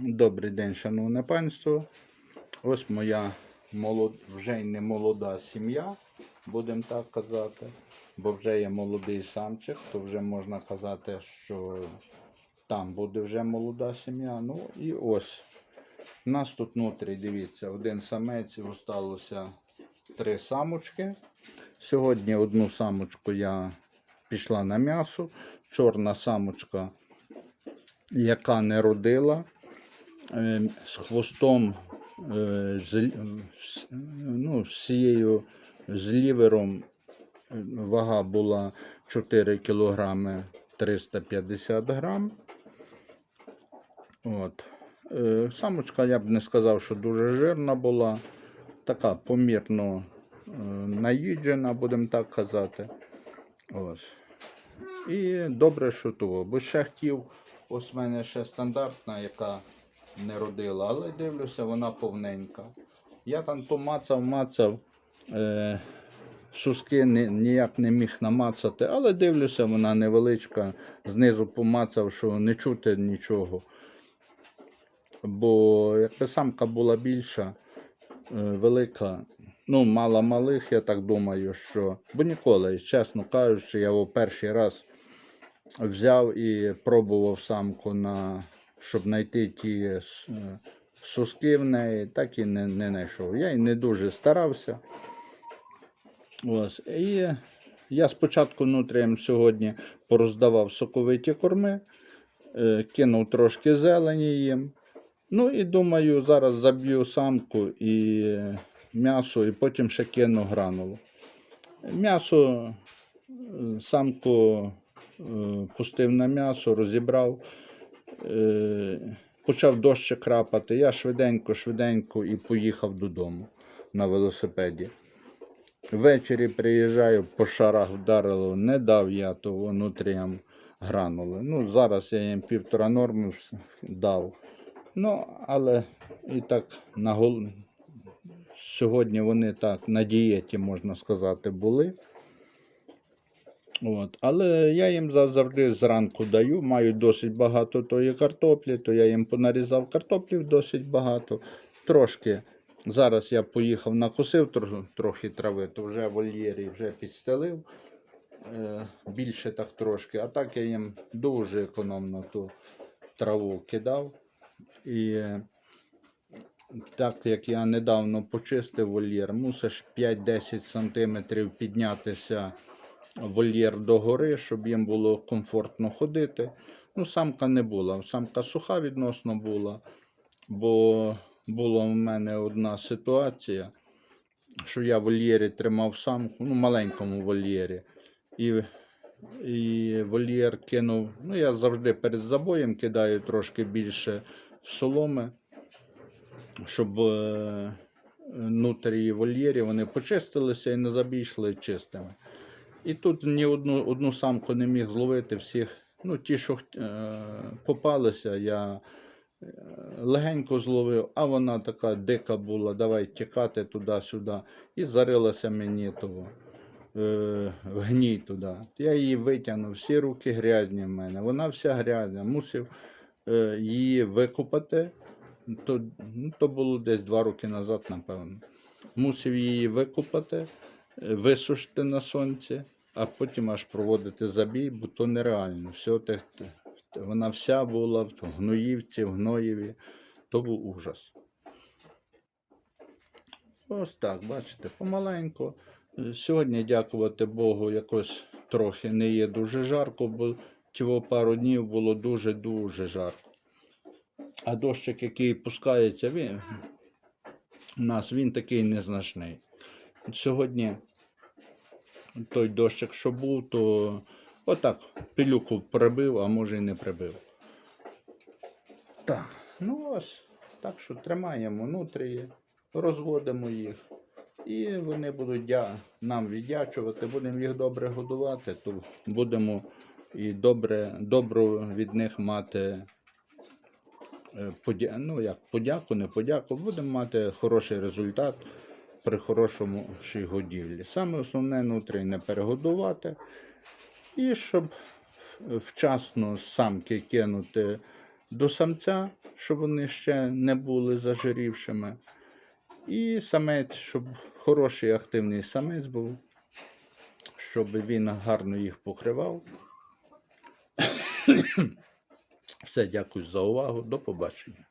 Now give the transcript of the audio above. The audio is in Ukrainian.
Добрий день, шановне панство. Ось моя молод... вже й не молода сім'я, будемо так казати. Бо вже є молодий самчик, то вже можна казати, що там буде вже молода сім'я. Ну і ось. У нас тут внутрі, дивіться, один самець і осталося три самочки. Сьогодні одну самочку я пішла на м'ясо. Чорна самочка, яка не родила, з хвостом, е, з, ну, з цією з лівером е, вага була 4 кг 350 грам. От. Е, Самочка, я б не сказав, що дуже жирна була, така помірно е, наїджена, будемо так казати. Ось. І добре, що того. Бо ще хотів, ось в мене ще стандартна, яка не родила, але дивлюся, вона повненька. Я там то мацав, мацав, е, суски ні, ніяк не міг намацати, але дивлюся, вона невеличка. Знизу помацав, що не чути нічого. Бо якби самка була більша, е, велика, ну, мала малих, я так думаю, що. Бо ніколи, чесно кажучи, я його перший раз взяв і пробував самку на, щоб знайти ті е, соски в неї, так і не, не знайшов. Я й не дуже старався. Ось. І я спочатку нутрієм сьогодні пороздавав соковиті корми, е, кинув трошки зелені їм. Ну і думаю, зараз заб'ю самку і м'ясо, і потім ще кину гранулу. М'ясо, е, самку е, пустив на м'ясо, розібрав, е, почав дощик крапати. Я швиденько, швиденько і поїхав додому на велосипеді. Ввечері приїжджаю, по шарах вдарило, не дав я того нутріям гранули. Ну, зараз я їм півтора норми дав. Ну, але і так на гол... сьогодні вони так на дієті, можна сказати, були. От. Але я їм завжди зранку даю, маю досить багато тої картоплі, то я їм понарізав картоплів досить багато. Трошки. Зараз я поїхав накосив трохи трави, то вже вольєрі вже підстелив. Е, більше так трошки. А так я їм дуже економно ту траву кидав. І так як я недавно почистив вольєр, мусиш 5-10 см піднятися вольєр догори, щоб їм було комфортно ходити. Ну, самка не була. Самка суха відносно була, бо була в мене одна ситуація, що я в вольєрі тримав самку, ну, маленькому вольєрі. І, і вольєр кинув. Ну, я завжди перед забоєм кидаю трошки більше соломи, щоб е, внутрі вольєрі вони почистилися і на забій йшли чистими. І тут ні одну, одну самку не міг зловити всіх. Ну, ті, що е, попалися, я е, легенько зловив, а вона така дика була, давай тікати туди-сюди. І зарилася мені того е, гній туди. Я її витягнув, всі руки грязні в мене. Вона вся грязна. Мусив е, її викупати. То, ну, то було десь два роки назад, напевно. Мусив її викупати, е, висушити на сонці, а потім аж проводити забій, бо то нереально. Все те, вона вся була в гноївці, в гноєві. То був ужас. Ось так, бачите, помаленьку. Е, Сьогодні, дякувати Богу, якось трохи не є дуже жарко, бо цього пару днів було дуже-дуже жарко. А дощик, який пускається, він, у нас він такий незначний. Сьогодні той дощик, що був, то отак пилюку прибив, а може і не прибив. Так, ну ось, так що тримаємо нутрії, розводимо їх. І вони будуть нам віддячувати, будемо їх добре годувати, то будемо і добре, добру від них мати е, подя... ну, як, подяку, не подяку, будемо мати хороший результат при хорошому годівлі. Саме основне нутрій не перегодувати. І щоб вчасно самки кинути до самця, щоб вони ще не були зажирівшими. І самець, щоб хороший активний самець був, щоб він гарно їх покривав. Все, дякую за увагу. До побачення.